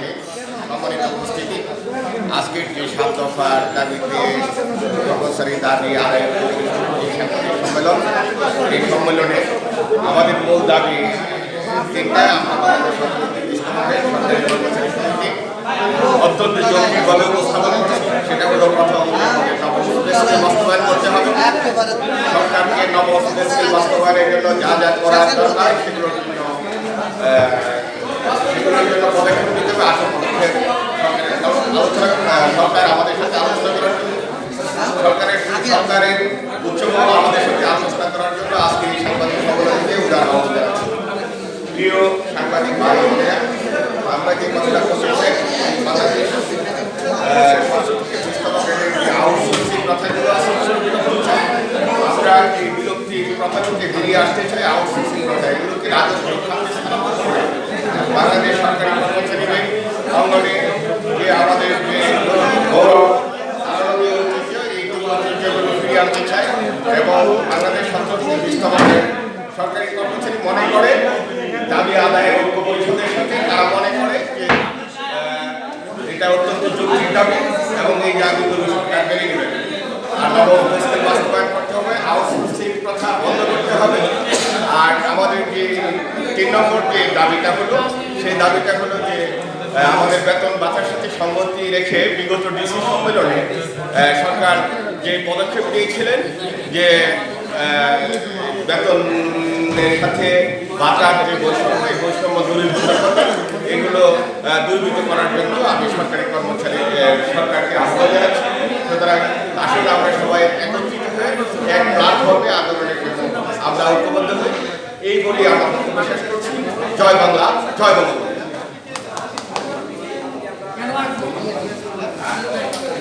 সাথে সম্মানিত উপস্থিতি। আজকের যে সাত দফার দাবিতে কর্মচারী দাবি আদায়ের সম্মেলন, এই সম্মেলনে আমাদের মূল দাবি তিনটা আমরা অত্যন্ত জরুরিভাবে উপস্থাপন সেটা হলো প্রথম বাস্তবায়ন করতে হবে। সরকারকে নবস্কেল বাস্তবায়নের জন্য যা যা করার দরকার, সেগুলোর জন্য সেগুলোর জন্য পদক্ষেপ নিতে হবে আসল পদক্ষেপ সরকারের আলোচনা আহ, সরকার আমাদের সাথে আলোচনা করার জন্য সরকারের উচ্চমহল আমাদের সাথে আলোচনা করার জন্য। আজকে এই সাংবাদিক সম্মেলনকে উদার জানাচ্ছি প্রিয় সাংবাদিক ভাই বোনেরা, আমরা যে কথাটা বলতে বাংলাদেশ আউটসোর্সিং হচ্ছে আমরা এই বিলুপ্তি প্রথাগুলোকে বেরিয়ে আসতে চাই আউটসোর্সিং প্রথা এগুলোকে রাজস্ব খাতে স্থানান্তর বাংলাদেশ সরকারি কর্মচারীদের অঙ্গনে যে আমাদের যে গৌরব মাননীয় ঐতিহ্য এইগুলো ঐতিহ্যগুলো ফিরিয়ে আনতে চাই এবং বাংলাদেশ সরকার নির্দিষ্টভাবে সরকারি কর্মচারী মনে করে, দাবি আদায়ের ঐক্য পরিষদের সাথে তারা মনে করে যে এটা অত্যন্ত যৌক্তিক দাবি এবং এই দাবিগুলো সরকার মেনে নেবে। আর নবস্থান বাস্তবায়ন করতে হবে আউটসোর্সিং প্রথা বন্ধ করতে হবে। আর আমাদের যে তিন নম্বর যে দাবিটা হলো, সেই দাবিটা হলো যে আমাদের বেতন বাঁচার সাথে সম্মতি রেখে বিগত ডিসি সম্মেলনে সরকার যে পদক্ষেপ নিয়েছিলেন যে বেতনের সাথে বাঁচার যে বৈষম্য, এই বৈষম্য দূরীভূত এগুলো দূরীভূত করার জন্য আমি সরকারি কর্মচারী সরকারকে আহ্বান জানাচ্ছি। সুতরাং আসলে আমরা সবাই একত্রিত হয়ে এক প্ল্যাটফর্মে আন্দোলনের জন্য আমরা ঐক্যবদ্ধ হই। এই বলি আমার বক্তব্য শেষ করছি। জয় বাংলা, জয় বঙ্গবন্ধু।